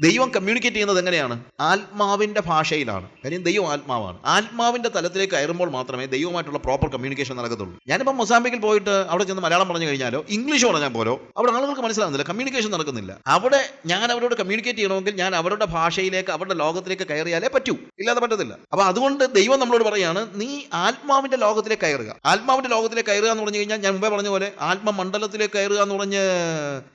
ദൈവം കമ്മ്യൂണിക്കേറ്റ് ചെയ്യുന്നത് എങ്ങനെയാണ്? ആത്മാവിന്റെ ഭാഷയിലാണ്. കാര്യം ദൈവം ആത്മാവാണ്. ആത്മാവിന്റെ തലത്തിലേക്ക് കയറുമ്പോൾ മാത്രമേ ദൈവമായിട്ടുള്ള പ്രോപ്പർ കമ്മ്യൂണിക്കേഷൻ നടക്കത്തുള്ളൂ. ഞാനിപ്പോൾ മൊസാമ്പിക്കിൽ പോയിട്ട് അവിടെ ചെന്ന് മലയാളം പറഞ്ഞു കഴിഞ്ഞാലോ ഇംഗ്ലീഷ് പറഞ്ഞാൽ പോലോ അവിടെ ആളുകൾക്ക് മനസ്സിലാകുന്നില്ല കമ്മ്യൂണിക്കേഷൻ നടക്കുന്നില്ല. അവിടെ ഞാൻ അവരോട് കമ്മ്യൂണിക്കേറ്റ് ചെയ്യണമെങ്കിൽ ഞാൻ അവരുടെ ഭാഷയിലേക്ക് അവരുടെ ലോകത്തിലേക്ക് കയറിയാലേ പറ്റൂ. ഇല്ലാതെ പറ്റത്തില്ല. അപ്പോൾ അതുകൊണ്ട് ദൈവം നമ്മളോട് പറയാണ് നീ ആത്മാവിന്റെ ലോകത്തിലേക്ക് കയറുക. ആത്മാവിന്റെ ലോകത്തിലേക്ക് കയറുക എന്ന് പറഞ്ഞു കഴിഞ്ഞാൽ ഞാൻ മുമ്പേ പറഞ്ഞ പോലെ ആത്മമണ്ഡലത്തിലേക്ക് കയറുക എന്ന് പറഞ്ഞ്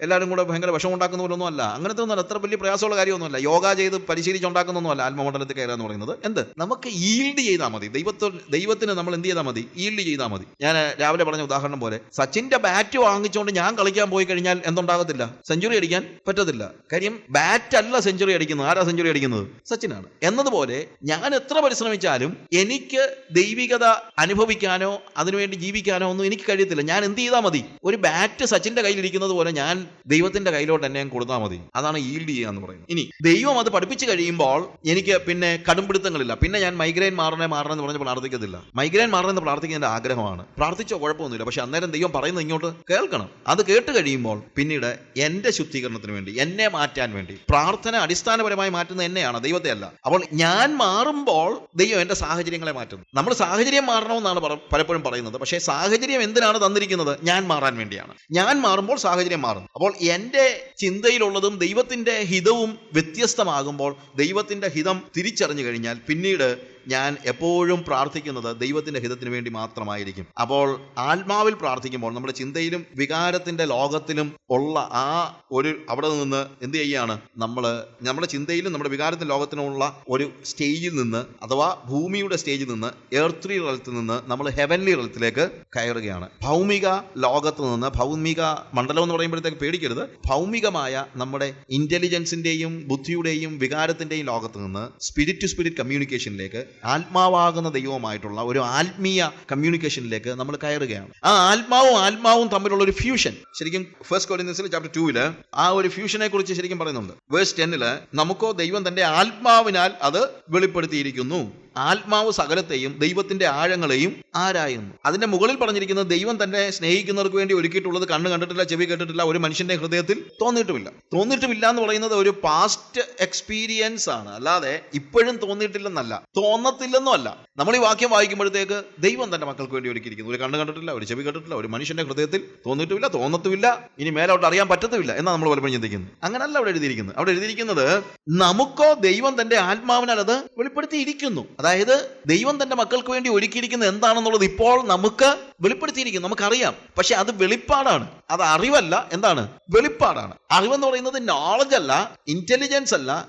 എല്ലാവരും കൂടെ ഭയങ്കര വിഷമം ഉണ്ടാക്കുന്ന പോലൊന്നും അല്ല. അങ്ങനത്തെ ഒന്നും അത്ര വലിയ പ്രയാസമുള്ള കാര്യമൊന്നുമല്ല. യോഗ ചെയ്ത് പരിശീലിച്ചുണ്ടാക്കുന്നൊന്നുമല്ല ആത്മമണ്ഡലത്തിൽ കയറുക എന്ന് പറയുന്നത്. എന്ത്? നമുക്ക് ഈൽഡ് ചെയ്താൽ മതി. ദൈവത്തോ ദൈവത്തിന് നമ്മൾ എന്ത് ചെയ്താൽ മതി? ഈൽഡ് ചെയ്താൽ മതി. ഞാൻ രാവിലെ പറഞ്ഞ ഉദാഹരണം പോലെ സച്ചിന്റെ ബാറ്റ് വാങ്ങിച്ചുകൊണ്ട് ഞാൻ കളിക്കാൻ പോയി കഴിഞ്ഞാൽ എന്തുണ്ടാകത്തില്ല? സെഞ്ചുറി അടിക്കാൻ പറ്റത്തില്ല. കാര്യം ബാറ്റ് അല്ല സെഞ്ചുറി അടിക്കുന്നത്. ആരാ സെഞ്ചുറി അടിക്കുന്നത്? സച്ചിനാണ്. എന്നതുപോലെ ഞാൻ എത്ര പരിശ്രമിച്ചാലും എനിക്ക് ദൈവികത അനുഭവിക്കാനോ അതിനുവേണ്ടി ജീവിക്കാനോ ഒന്നും എനിക്ക് കഴിയത്തില്ല. ഞാൻ എന്ത് ചെയ്താൽ മതി? ഒരു ബാറ്റ് സച്ചിന്റെ കയ്യിലിരിക്കുന്നത് പോലെ ഞാൻ ദൈവത്തിന്റെ കയ്യിലോട്ട് എന്നെ കൊടുത്താൽ മതി. അതാണ് ഈൽഡ് ചെയ്യുക എന്ന് പറയുന്നത്. ഇനി ദൈവം അത് പഠിപ്പിച്ചു കഴിയുമ്പോൾ എനിക്ക് പിന്നെ കടുംപിടുത്തങ്ങളില്ല പിന്നെ ഞാൻ മൈഗ്രെയിൻ മാറണേ മാറണേ എന്ന് പറഞ്ഞ് പ്രാർത്ഥിക്കത്തില്ല. മൈഗ്രെയിൻ മാറണമെന്ന് പ്രാർത്ഥിക്കുന്ന ആഗ്രഹമാണ്. പ്രാർത്ഥിച്ചോ കുഴപ്പമൊന്നുമില്ല. പക്ഷെ അന്നേരം ദൈവം പറയുന്നത് ഇങ്ങോട്ട് കേൾക്കണം. അത് കേട്ട് കഴിയുമ്പോൾ പിന്നീട് എന്റെ ശുദ്ധീകരണത്തിന് വേണ്ടി എന്നെ മാറ്റാൻ വേണ്ടി പ്രാർത്ഥന അടിസ്ഥാനപരമായി മാറ്റുന്നത് എന്നെയാണ് ദൈവത്തെ അല്ല. അപ്പോൾ ഞാൻ മാറുമ്പോൾ ദൈവം എന്റെ സാഹചര്യങ്ങളെ മാറ്റുന്നു. നമ്മൾ സാഹചര്യം മാറണമെന്നാണ് പലപ്പോഴും പറയുന്നത്. പക്ഷേ സാഹചര്യം എന്തിനാണ് തന്നിരിക്കുന്നത്? ഞാൻ മാറാൻ വേണ്ടിയാണ്. ഞാൻ മാറുമ്പോൾ സാഹചര്യം മാറും അപ്പോൾ എന്റെ ചിന്തയിലുള്ളതും ദൈവത്തിന്റെ ഹിതവും വ്യത്യസ്തമാകുമ്പോൾ ദൈവത്തിന്റെ ഹിതം തിരിച്ചറിഞ്ഞു കഴിഞ്ഞാൽ പിന്നീട് ഞാൻ എപ്പോഴും പ്രാർത്ഥിക്കുന്നത് ദൈവത്തിന്റെ ഹിതത്തിന് വേണ്ടി മാത്രമായിരിക്കും. അപ്പോൾ ആത്മാവിൽ പ്രാർത്ഥിക്കുമ്പോൾ നമ്മുടെ ചിന്തയിലും വികാരത്തിന്റെ ലോകത്തിലും ഉള്ള ആ ഒരു അവിടെ നിന്ന് എന്ത് ചെയ്യുകയാണ് നമ്മൾ നമ്മുടെ ചിന്തയിലും നമ്മുടെ വികാരത്തിന്റെ ലോകത്തിനുമുള്ള ഒരു സ്റ്റേജിൽ നിന്ന് അഥവാ ഭൂമിയുടെ സ്റ്റേജിൽ നിന്ന് എർത്ത്ലി റലത്തിൽ നിന്ന് നമ്മൾ ഹെവൻലി റലത്തിലേക്ക് കയറുകയാണ്. ഭൗമിക ലോകത്ത് നിന്ന് ഭൗമിക മണ്ഡലം എന്ന് പറയുമ്പോഴത്തേക്ക് പേടിക്കരുത്. ഭൗമികമായ നമ്മുടെ ഇന്റലിജൻസിന്റെയും ബുദ്ധിയുടെയും വികാരത്തിന്റെയും ലോകത്ത് നിന്ന് സ്പിരിറ്റ് ടു സ്പിരിറ്റ് കമ്മ്യൂണിക്കേഷനിലേക്ക് ആത്മാവാകുന്ന ദൈവമായിട്ടുള്ള ഒരു ആത്മീയ കമ്മ്യൂണിക്കേഷനിലേക്ക് നമ്മൾ കയറുകയാണ്. ആ ആത്മാവും ആത്മാവും തമ്മിലുള്ള ഒരു ഫ്യൂഷൻ ശരിക്കും ഫസ്റ്റ് കോരിന്തൻസിൽ ചാപ്റ്റർ ടൂവിൽ ആ ഒരു ഫ്യൂഷനെ കുറിച്ച് ശരിക്കും പറയുന്നുണ്ട്. വേഴ്സ് ടെന്നിൽ നമുക്കോ ദൈവം തന്റെ ആത്മാവിനാൽ അത് വെളിപ്പെടുത്തിയിരിക്കുന്നു. ആത്മാവ് സകലത്തെയും ദൈവത്തിന്റെ ആഴങ്ങളെയും ആരായുന്നു. അതിന്റെ മുകളിൽ പറഞ്ഞിരിക്കുന്നത് ദൈവം തന്നെ സ്നേഹിക്കുന്നവർക്ക് വേണ്ടി ഒരുക്കിയിട്ടുള്ളത് കണ്ണ് കണ്ടിട്ടില്ല ചെവി കേട്ടിട്ടില്ല ഒരു മനുഷ്യന്റെ ഹൃദയത്തിൽ തോന്നിയിട്ടുമില്ല. തോന്നിയിട്ടുമില്ല എന്ന് പറയുന്നത് ഒരു പാസ്റ്റ് എക്സ്പീരിയൻസ് ആണ്. അല്ലാതെ ഇപ്പോഴും തോന്നിയിട്ടില്ലെന്നല്ല തോന്നത്തില്ലെന്നും അല്ല നമ്മൾ ഈ വാക്യം വായിക്കുമ്പോഴത്തേക്ക് ദൈവം തന്റെ മക്കൾക്ക് വേണ്ടി ഒരുക്കിയിരിക്കുന്നു. ഒരു കണ്ണ് കണ്ടിട്ടില്ല ഒരു ചെവി കേട്ടിട്ടില്ല ഒരു മനുഷ്യന്റെ ഹൃദയത്തിൽ തോന്നിയിട്ടുമില്ല തോന്നത്തുമില്ല ഇനി മേലോട്ട് അറിയാൻ പറ്റത്തുമില്ല എന്നാണ് നമ്മൾ പലപ്പോഴും ചിന്തിക്കുന്നത്. അങ്ങനല്ല അവിടെ എഴുതിയിരിക്കുന്നത്. അവിടെ എഴുതിയിരിക്കുന്നത് നമുക്കോ ദൈവം തന്റെ ആത്മാവിനാൽ അത് വെളിപ്പെടുത്തിയിരിക്കുന്നു. അതായത് ദൈവം തന്റെ മക്കൾക്ക് വേണ്ടി ഒരുക്കിയിരിക്കുന്നത് എന്താണെന്നുള്ളത് ഇപ്പോൾ നമുക്ക് വെളിപ്പെടുത്തിയിരിക്കുന്നു നമുക്കറിയാം. പക്ഷെ അത് വെളിപ്പാടാണ്. അത് അറിവല്ല. എന്താണ്? വെളിപ്പാടാണ്. അറിവെന്ന് പറയുന്നത് നോളജ് അല്ല ഇന്റലിജൻസ് അല്ല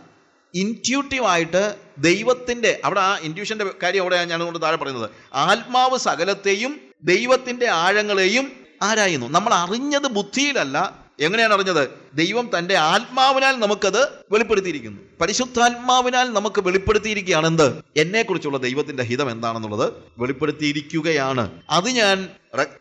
ഇന്റ്യൂട്ടീവ് ആയിട്ട് ദൈവത്തിന്റെ അവിടെ ആ ഇന്റ്യൂഷന്റെ കാര്യം അവിടെ ഞാൻ കൊണ്ട് താഴെ പറയുന്നത്. ആത്മാവ് സകലത്തെയും ദൈവത്തിന്റെ ആഴങ്ങളെയും ആരായുന്നു? നമ്മൾ അറിഞ്ഞത് ബുദ്ധിയിലല്ല. എങ്ങനെയാണ് അറിഞ്ഞത്? ദൈവം തന്റെ ആത്മാവിനാൽ നമുക്കത് വെളിപ്പെടുത്തിയിരിക്കുന്നു. പരിശുദ്ധാത്മാവിനാൽ നമുക്ക് വെളിപ്പെടുത്തിയിരിക്കുകയാണ് എന്ത്? എന്നെക്കുറിച്ചുള്ള ദൈവത്തിന്റെ ഹിതം എന്താണെന്നുള്ളത് വെളിപ്പെടുത്തിയിരിക്കുകയാണ്. അത് ഞാൻ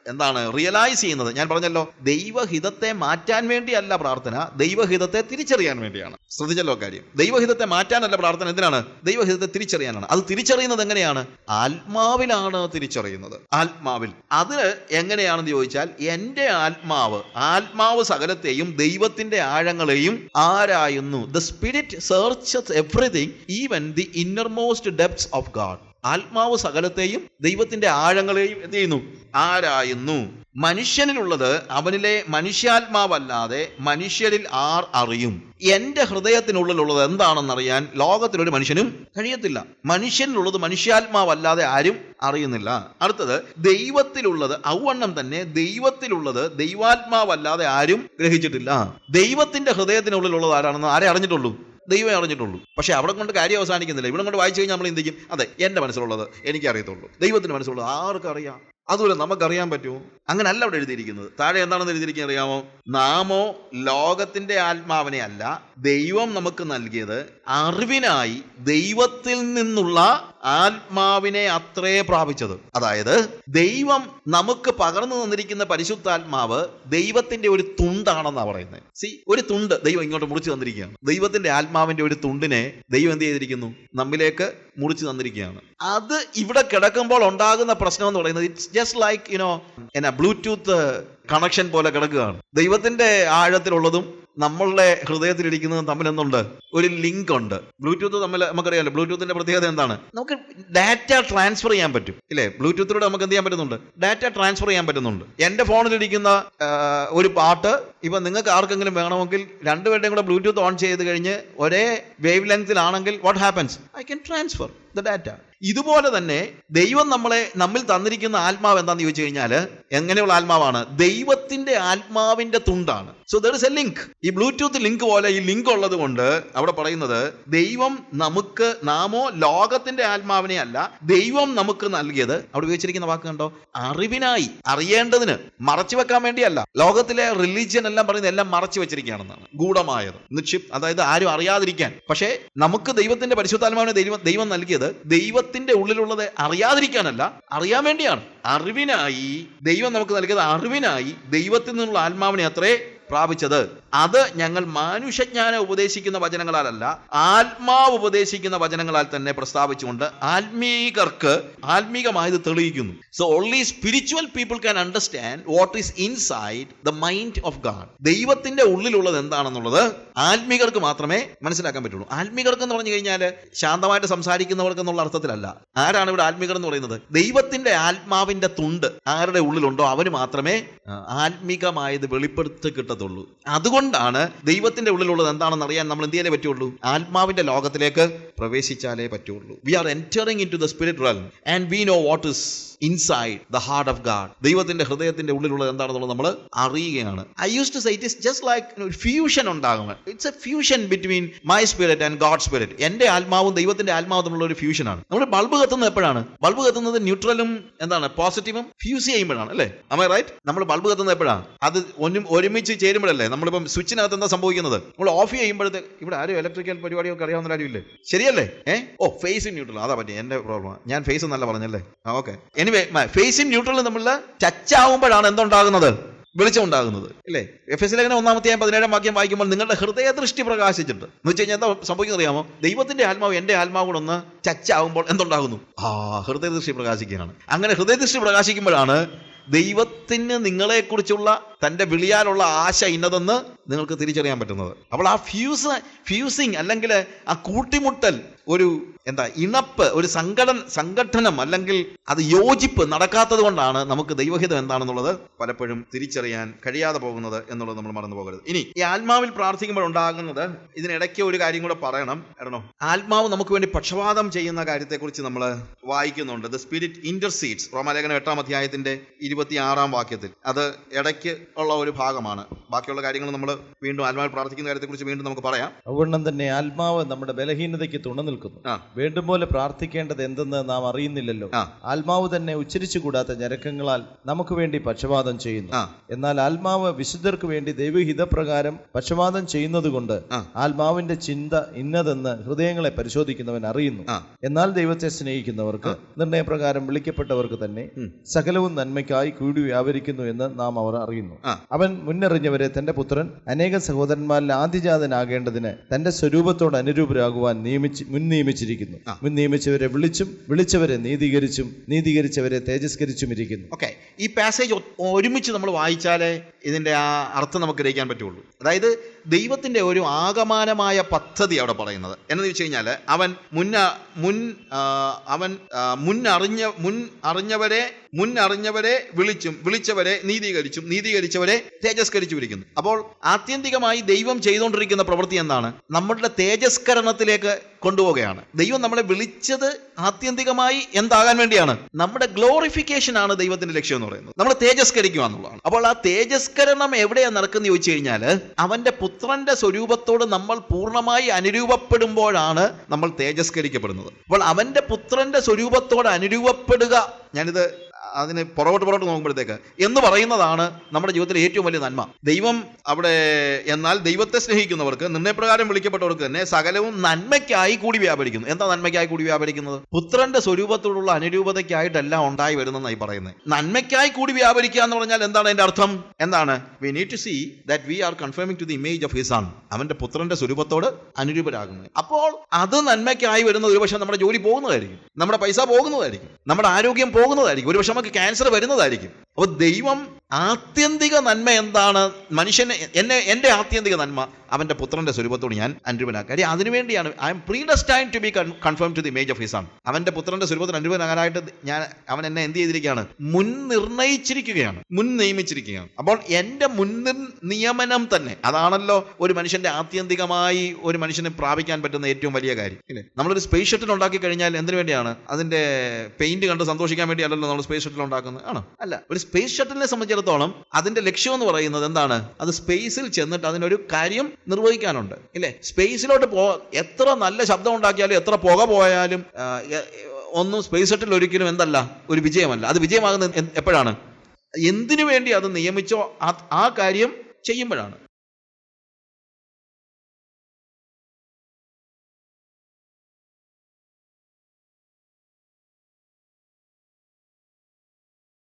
എന്താണ് റിയലൈസ് ചെയ്യുന്നത്. ഞാൻ പറഞ്ഞല്ലോ ദൈവഹിതത്തെ മാറ്റാൻ വേണ്ടിയല്ല പ്രാർത്ഥന ദൈവഹിതത്തെ തിരിച്ചറിയാൻ വേണ്ടിയാണ്. ശ്രദ്ധിച്ചല്ലോ കാര്യം. ദൈവഹിതത്തെ മാറ്റാനല്ല പ്രാർത്ഥന എന്തിനാണ്? ദൈവഹിതത്തെ തിരിച്ചറിയാനാണ്. അത് തിരിച്ചറിയുന്നത് എങ്ങനെയാണ്? ആത്മാവിലാണ് തിരിച്ചറിയുന്നത്. ആത്മാവിൽ. അത് എങ്ങനെയാണെന്ന് ചോദിച്ചാൽ എന്റെ ആത്മാവ് ആത്മാവ് സകലത്തെയും ദൈവത്തിന്റെ ആഴങ്ങളെയും ആരായുന്നു. The spirit search everything even the innermost depths of God ആത്മാവ് സകലത്തെയും ദൈവത്തിന്റെ ആഴങ്ങളെയും എന്ത് ചെയ്യുന്നു? ആരായുന്നു? മനുഷ്യനിലുള്ളത് അവനിലെ മനുഷ്യാത്മാവല്ലാതെ മനുഷ്യരിൽ ആർ അറിയും. എന്റെ ഹൃദയത്തിനുള്ളിലുള്ളത് എന്താണെന്നറിയാൻ ലോകത്തിലൊരു മനുഷ്യനും കഴിയത്തില്ല. മനുഷ്യനിലുള്ളത് മനുഷ്യാത്മാവല്ലാതെ ആരും അറിയുന്നില്ല. അടുത്തത് ദൈവത്തിലുള്ളത് ഔവണ്ണം തന്നെ ദൈവത്തിലുള്ളത് ദൈവാത്മാവല്ലാതെ ആരും ഗ്രഹിച്ചിട്ടില്ല. ദൈവത്തിന്റെ ഹൃദയത്തിനുള്ളിലുള്ളത് ആരാണെന്ന് ആരെ അറിഞ്ഞിട്ടുള്ളൂ? ദൈവമേ അറിഞ്ഞിട്ടുള്ളൂ. പക്ഷേ അവിടെ കൊണ്ട് കാര്യം അവസാനിക്കുന്നില്ല. ഇവിടെ കൊണ്ട് വായിച്ചു കഴിഞ്ഞാൽ നമ്മൾ എന്ത് അതെ എന്റെ മനസ്സിലുള്ളത് എനിക്കറിയത്തുള്ളൂ. ദൈവത്തിന്റെ മനസ്സിലുള്ളത് ആർക്കും അറിയാം അതുപോലെ നമുക്കറിയാൻ പറ്റുമോ അങ്ങനല്ല അവിടെ എഴുതിയിരിക്കുന്നത്. താഴെ എന്താണെന്ന് എഴുതിയിരിക്കുന്നത് അറിയാമോ? നാമോ ലോകത്തിന്റെ ആത്മാവിനെ അല്ല ദൈവം നമുക്ക് നൽകിയത് അറിവിനായി ദൈവത്തിൽ നിന്നുള്ള ആത്മാവിനെ അത്രേ പ്രാപിച്ചത്. അതായത് ദൈവം നമുക്ക് പകർന്നു തന്നിരിക്കുന്ന പരിശുദ്ധാത്മാവ് ദൈവത്തിന്റെ ഒരു തുണ്ടാണെന്നാണ് പറയുന്നത്. സി ഒരു തുണ്ട് ദൈവം ഇങ്ങോട്ട് മുറിച്ചു തന്നിരിക്കുകയാണ്. ദൈവത്തിന്റെ ആത്മാവിന്റെ ഒരു തുണ്ടിനെ ദൈവം എന്ത് ചെയ്തിരിക്കുന്നു? നമ്മിലേക്ക് മുറിച്ചു തന്നിരിക്കുകയാണ്. അത് ഇവിടെ കിടക്കുമ്പോൾ ഉണ്ടാകുന്ന പ്രശ്നം എന്ന് പറയുന്നത് it's just like you know എന്നാ ബ്ലൂടൂത്ത് കണക്ഷൻ പോലെ കിടക്കുകയാണ്. ദൈവത്തിന്റെ ആഴത്തിലുള്ളതും നമ്മളുടെ ഹൃദയത്തിലിരിക്കുന്നതും തമ്മിൽ എന്തുണ്ട്? ഒരു ലിങ്ക് ഉണ്ട്. ബ്ലൂടൂത്ത് തമ്മിൽ നമുക്കറിയാലോ ബ്ലൂടൂത്തിന്റെ പ്രത്യേകത എന്താണ്? നമുക്ക് ഡാറ്റ ട്രാൻസ്ഫർ ചെയ്യാൻ പറ്റും. ഇല്ലേ? ബ്ലൂടൂത്തിലൂടെ നമുക്ക് എന്ത് ചെയ്യാൻ പറ്റുന്നുണ്ട്? ഡാറ്റ ട്രാൻസ്ഫർ ചെയ്യാൻ പറ്റുന്നുണ്ട്. എന്റെ ഫോണിലിരിക്കുന്ന ഒരു പാട്ട് ഇപ്പൊ നിങ്ങൾക്ക് ആർക്കെങ്കിലും വേണമെങ്കിൽ രണ്ടുപേരുടെയും കൂടെ ബ്ലൂടൂത്ത് ഓൺ ചെയ്ത് കഴിഞ്ഞ് ഒരേ wave ലെങ്തിലാണെങ്കിൽ what happens I can transfer the data ഇതുപോലെ തന്നെ ദൈവം നമ്മളെ നമ്മിൽ തന്നിരിക്കുന്ന ആത്മാവ് എന്താണെന്ന് ചോദിച്ചു കഴിഞ്ഞാൽ എങ്ങനെയുള്ള ആത്മാവാണ്? ദൈവത്തിന്റെ ആത്മാവിന്റെ തുണ്ടാണ്. So there is a link ഈ ബ്ലൂടൂത്ത് ലിങ്ക് പോലെ ഈ ലിങ്ക് ഉള്ളത് കൊണ്ട് അവിടെ പറയുന്നത് ദൈവം നമുക്ക് നാമോ ലോകത്തിന്റെ ആത്മാവിനെ അല്ല ദൈവം നമുക്ക് നൽകിയത്. അവിടെ ഉപയോഗിച്ചിരിക്കുന്ന വാക്ക് കണ്ടോ? അറിവിനായി അറിയേണ്ടതിന് മറച്ചു വെക്കാൻ വേണ്ടിയല്ല. ലോകത്തിലെ റിലീജിയൻ എല്ലാം പറയുന്നത് എല്ലാം മറച്ചു വെച്ചിരിക്കുകയാണെന്നാണ്. ഗൂഢമായത്. നിക്ഷിപ് അതായത് ആരും അറിയാതിരിക്കാൻ. പക്ഷേ നമുക്ക് ദൈവത്തിന്റെ പരിശുദ്ധാത്മാവിനെ ദൈവം ദൈവം നൽകിയത് ദൈവത്തിന്റെ ഉള്ളിലുള്ളത് അറിയാതിരിക്കാനല്ല അറിയാൻ വേണ്ടിയാണ്. അറിവിനായി ദൈവം നമുക്ക് നൽകിയത് അറിവിനായി ദൈവത്തിൽ നിന്നുള്ള ആത്മാവിനെ അത്രേ പ്രാപിച്ചത്. അത് ഞങ്ങൾ മാനുഷജ്ഞാനം ഉപദേശിക്കുന്ന വചനങ്ങളാലല്ല ആത്മാവ് ഉപദേശിക്കുന്ന വചനങ്ങളാൽ തന്നെ പ്രസ്താവിച്ചുകൊണ്ട് ആത്മീകർക്ക് ആത്മീകമായത് തെളിയിക്കുന്നു. So only spiritual people can understand what is inside the mind of God ദൈവത്തിന്റെ ഉള്ളിലുള്ളത് എന്താണെന്നുള്ളത് ആത്മീകർക്ക് മാത്രമേ മനസ്സിലാക്കാൻ പറ്റുള്ളൂ. ആത്മീകർക്ക് എന്ന് പറഞ്ഞു കഴിഞ്ഞാൽ ശാന്തമായിട്ട് സംസാരിക്കുന്നവർക്ക് എന്നുള്ള അർത്ഥത്തിലല്ല. ആരാണ് ഇവിടെ ആത്മീകർ എന്ന് പറയുന്നത്? ദൈവത്തിന്റെ ആത്മാവിന്റെ തുണ്ട് ആരുടെ ഉള്ളിലുണ്ടോ? അവന് മാത്രമേ ആത്മീകമായത് വെളിപ്പെടുത്തി കിട്ടത്തുള്ളൂ. അതുകൊണ്ടാണ് ദൈവത്തിന്റെ ഉള്ളിലുള്ളത് എന്താണെന്ന് അറിയാൻ നമ്മൾ എന്ത് പറ്റുള്ളൂ? ആത്മാവിന്റെ ലോകത്തിലേക്ക് പ്രവേശിച്ചാലേ പറ്റുള്ളൂ. We are entering into the spiritual and we know what is inside the heart of God ദൈവത്തിന്റെ ഹൃദയത്തിന്റെ ഉള്ളിലുള്ളത് എന്താണെന്നുള്ളത് നമ്മൾ അറിയുകയാണ്. I use to say it is just like fusion ഉണ്ടാകും it's a fusion between my spirit and God spirit എന്റെ ആത്മാവും ദൈവത്തിന്റെ ആത്മാവും തമ്മിലുള്ള ഒരു ഫ്യൂഷനാണ് നമ്മൾ ബൾബ് കത്തുന്നത് എപ്പോഴാണ്? ബൾബ് കത്തുന്നത് ന്യൂട്രലും എന്താണ്? പോസിറ്റീവും ഫ്യൂസ് ചെയ്യുമ്പോഴാണ് അല്ലേ? അമ റൈറ്റ് നമ്മൾ ബൾബ് കത്തുന്നത് എപ്പോഴാണ്? അത് ഒന്നും ഒരുമിച്ച് ചേരുമ്പോഴല്ലേ? നമ്മളിപ്പം സ്വിച്ചിനകത്ത് എന്താ സംഭവിക്കുന്നത്? നമ്മൾ ഓഫ് ചെയ്യുമ്പോഴത്തേക്ക് ഇവിടെ ആരും ഇലക്ട്രിക്കൽ പരിപാടിയൊക്കെ അറിയാവുന്ന ആരും ഇല്ലേ? ശരിയല്ലേ? ഏ? ഓ ഫേസ് ന്യൂട്രൽ അതാ പറ്റി എന്റെ പ്രോബ്ലം ഞാൻ ഫേസ് നല്ല പറഞ്ഞല്ലേ ഓക്കെ ഫേസ് ഇൻ ന്യൂട്രൽ നമ്മൾ ടച്ച് ആവുമ്പോഴാണ് എന്തുണ്ടാകുന്നത്? വെളിച്ചം ഉണ്ടാകുന്നത് അല്ലേ? എഫ് എസ് ലേഖനം ഒന്നാമത്തെ പതിനേഴാം വാക്യം വായിക്കുമ്പോൾ നിങ്ങളുടെ ഹൃദയ ദൃഷ്ടി പ്രകാശിച്ചിട്ട് എന്ന് വെച്ച് കഴിഞ്ഞാൽ എന്താ സംഭവിക്കുന്നത് അറിയാമോ ദൈവത്തിന്റെ ആത്മാവ് എന്റെ ആത്മാവ് കൂടെ ഒന്ന് ചച്ച ആവുമ്പോൾ എന്തുണ്ടാകുന്നു? ആ ഹൃദയ ദൃഷ്ടി പ്രകാശിക്കുകയാണ്. അങ്ങനെ ഹൃദയ ദൃഷ്ടി പ്രകാശിക്കുമ്പോഴാണ് ദൈവത്തിന് നിങ്ങളെക്കുറിച്ചുള്ള തന്റെ വിളിയാലുള്ള ആശ ഇന്നതെന്ന് നിങ്ങൾക്ക് തിരിച്ചറിയാൻ പറ്റുന്നത്. അപ്പോൾ ആ ഫ്യൂസ് ഫ്യൂസിങ് അല്ലെങ്കിൽ ആ കൂട്ടിമുട്ടൽ ഒരു എന്താ ഇണപ്പ് ഒരു സംഘടന സംഘടനം അല്ലെങ്കിൽ അത് യോജിപ്പ് നടക്കാത്തത് കൊണ്ടാണ് നമുക്ക് ദൈവഹിതം എന്താണെന്നുള്ളത് പലപ്പോഴും തിരിച്ചറിയാൻ കഴിയാതെ പോകുന്നത് എന്നുള്ളത് നമ്മൾ മറന്നു പോകരുത്. ഇനി ഈ ആത്മാവിൽ പ്രാർത്ഥിക്കുമ്പോൾ ഉണ്ടാകുന്നത് ഇതിനിടയ്ക്ക് ഒരു കാര്യം കൂടെ പറയണം. എടണോ ആത്മാവ് നമുക്ക് വേണ്ടി പക്ഷപാതം ചെയ്യുന്ന കാര്യത്തെക്കുറിച്ച് നമ്മൾ വായിക്കുന്നുണ്ട്. ദ സ്പിരിറ്റ് ഇന്റർസീഡ്സ് റോമാലേഖനം എട്ടാം അധ്യായത്തിന്റെ ഇരുപത്തി ആറാം വാക്യത്തിൽ. അത് ഇടയ്ക്ക് ഉള്ള ഒരു ഭാഗമാണ്. ബാക്കിയുള്ള കാര്യങ്ങൾ നമ്മൾ വീണ്ടും ആത്മാവിൽ പ്രാർത്ഥിക്കുന്ന കാര്യത്തെക്കുറിച്ച് വീണ്ടും നമുക്ക് പറയാം. അതുകൊണ്ടും തന്നെ ആത്മാവ് നമ്മുടെ ബലഹീനതയ്ക്ക് തുണ നിൽക്കുന്നു. വേണ്ടും പോലെ പ്രാർത്ഥിക്കേണ്ടത് എന്തെന്ന് നാം അറിയുന്നില്ലല്ലോ. ആത്മാവ് തന്നെ ഉച്ചരിച്ചുകൂടാത്ത ഞരക്കങ്ങളാൽ നമുക്ക് വേണ്ടി പക്ഷപാതം ചെയ്യുന്നു. എന്നാൽ ആത്മാവ് വിശുദ്ധർക്ക് വേണ്ടി ദൈവഹിതപ്രകാരം പക്ഷപാതം ചെയ്യുന്നത് കൊണ്ട് ആത്മാവിന്റെ ചിന്ത ഇന്നതെന്ന് ഹൃദയങ്ങളെ പരിശോധിക്കുന്നവൻ അറിയുന്നു. എന്നാൽ ദൈവത്തെ സ്നേഹിക്കുന്നവർക്ക് നിർണയപ്രകാരം വിളിക്കപ്പെട്ടവർക്ക് തന്നെ സകലവും നന്മയ്ക്കായി കൂടി വ്യാപരിക്കുന്നു എന്ന് നാം അവർ അറിയുന്നു. അവൻ മുന്നറിഞ്ഞവരെ തന്റെ പുത്രൻ അനേക സഹോദരന്മാരിൽ ആദിജാതനാകേണ്ടതിന് തന്റെ സ്വരൂപത്തോട് അനുരൂപരാകുവാൻ നിയമിച്ച് മുൻ നിയമിച്ചിരിക്കുന്നു. മുൻ നിയമിച്ചവരെ വിളിച്ചും വിളിച്ചവരെ നീതീകരിച്ചും നീതീകരിച്ചവരെ തേജസ്കരിച്ചും ഇരിക്കുന്നു. ഓക്കെ ഈ പാസേജ് ഒരുമിച്ച് നമ്മൾ വായിച്ചാലേ ഇതിന്റെ ആ അർത്ഥം നമുക്ക് ഗ്രഹിക്കാൻ പറ്റുള്ളൂ. അതായത് ദൈവത്തിന്റെ ഒരു ആകമാനമായ പദ്ധതി അവിടെ പറയുന്നത്. എന്നു വെച്ച് കഴിഞ്ഞാൽ അവൻ മുന്ന മുൻ അവൻ മുൻ അറിഞ്ഞ മുൻ അറിഞ്ഞവരെ മുൻ അറിഞ്ഞവരെ വിളിച്ചും വിളിച്ചവരെ നീതീകരിച്ചും നീതീകരിച്ചവരെ തേജസ്കരിച്ചു വിളിക്കുന്നു. അപ്പോൾ ആത്യന്തികമായി ദൈവം ചെയ്തുകൊണ്ടിരിക്കുന്ന പ്രവൃത്തി എന്താണ്? നമ്മളുടെ തേജസ്കരണത്തിലേക്ക് കൊണ്ടുപോവുകയാണ്. ദൈവം നമ്മളെ വിളിച്ചത് ആത്യന്തികമായി എന്താകാൻ വേണ്ടിയാണ്. നമ്മുടെ ഗ്ലോറിഫിക്കേഷൻ ആണ് ദൈവത്തിന്റെ ലക്ഷ്യം എന്ന് പറയുന്നത്. നമ്മൾ തേജസ്കരിക്കുക എന്നുള്ളതാണ്. അപ്പോൾ ആ തേജസ്കരണം എവിടെയാണ് നടക്കുന്നത് ചോദിച്ചു കഴിഞ്ഞാൽ അവന്റെ പുത്രന്റെ സ്വരൂപത്തോട് നമ്മൾ പൂർണമായി അനുരൂപപ്പെടുമ്പോഴാണ് നമ്മൾ തേജസ്കരിക്കപ്പെടുന്നത്. അപ്പോൾ അവന്റെ പുത്രന്റെ സ്വരൂപത്തോട് അനുരൂപപ്പെടുക. ഞാനിത് അതിന് പുറകോട്ട് പുറകോട്ട് നോക്കുമ്പോഴത്തേക്ക് എന്ന് പറയുന്നതാണ് നമ്മുടെ ജീവിതത്തിലെ ഏറ്റവും വലിയ നന്മ. ദൈവം അവിടെ എന്നാൽ ദൈവത്തെ സ്നേഹിക്കുന്നവർക്ക് നിർണയപ്രകാരം വിളിക്കപ്പെട്ടവർക്ക് തന്നെ സകലവും നന്മയ്ക്കായി കൂടി വ്യാപരിക്കുന്നു. എന്താ നന്മയ്ക്കായി കൂടി വ്യാപരിക്കുന്നത്? പുത്രന്റെ സ്വരൂപത്തോടുള്ള അനുരൂപതയ്ക്കായിട്ടല്ല ഉണ്ടായി വരുന്നതായി പറയുന്നത്. നന്മയ്ക്കായി കൂടി വ്യാപരിക്കുക എന്ന് പറഞ്ഞാൽ എന്താണ് അതിന്റെ അർത്ഥം? എന്താണ്? We need to see that we are confirming to the image of his son അവന്റെ പുത്രന്റെ സ്വരൂപത്തോട് അനുരൂപരാകുന്നത് അപ്പോൾ അത് നന്മയ്ക്കായി വരുന്നത് ഒരുപക്ഷെ നമ്മുടെ ജോലി പോകുന്നതായിരിക്കും. നമ്മുടെ പൈസ പോകുന്നതായിരിക്കും. നമ്മുടെ ആരോഗ്യം പോകുന്നതായിരിക്കും. ഒരുപക്ഷെ നമുക്ക് ക്യാൻസർ വരുന്നതായിരിക്കും. അപ്പോൾ ദൈവം ആത്യന്തിക നന്മ എന്താണ്? മനുഷ്യന് എന്നെ എന്റെ ആത്യന്തിക നന്മ. അവന്റെ പുത്രന്റെ സ്വരൂപത്തോട് ഞാൻ അനുരൂപനാക്കുക അതിനുവേണ്ടിയാണ് I am predestine to be confirm to the image of his son അവന്റെ പുത്രന്റെ സ്വരൂപത്തിന് അനുരൂപനാകാനായിട്ട് ഞാൻ അവൻ എന്നെ എന്ത് ചെയ്തിരിക്കുകയാണ്? മുൻ നിർണയിച്ചിരിക്കുകയാണ്. മുൻ നിയമിച്ചിരിക്കുകയാണ്. അപ്പോൾ എന്റെ മുൻ നിയമനം തന്നെ അതാണല്ലോ ഒരു മനുഷ്യന്റെ ആത്യന്തികമായി ഒരു മനുഷ്യന് പ്രാപിക്കാൻ പറ്റുന്ന ഏറ്റവും വലിയ കാര്യം. ഇല്ലേ? നമ്മളൊരു സ്പേസ് ഷട്ടിൽ ഉണ്ടാക്കി കഴിഞ്ഞാൽ എന്തിനു വേണ്ടിയാണ്? അതിന്റെ പെയിന്റ് കണ്ട് സന്തോഷിക്കാൻ വേണ്ടിയല്ലല്ലോ നമ്മൾ സ്പേസ് ഷട്ടിൽ ഉണ്ടാക്കുന്നത്. ആണോ. അല്ല ഒരു സ്പേസ് ഷട്ടിലിനെ സംബന്ധിച്ചിടത്തോളം അതിന്റെ ലക്ഷ്യം എന്ന് പറയുന്നത് എന്താണ്? അത് സ്പേസിൽ ചെന്നിട്ട് അതിനൊരു കാര്യം നിർവഹിക്കാനുണ്ട്. ഇല്ലേ? സ്പേസിലോട്ട് പോ എത്ര നല്ല ശബ്ദം ഉണ്ടാക്കിയാലും എത്ര പുക പോയാലും ഒന്നും സ്പേസ് ഷട്ടിൽ ഒരിക്കലും എന്തല്ല ഒരു വിജയമല്ല. അത് വിജയമാകുന്നത് എപ്പോഴാണ്? എന്തിനു വേണ്ടി അത് നിയമിച്ചോ ആ കാര്യം ചെയ്യുമ്പോഴാണ്.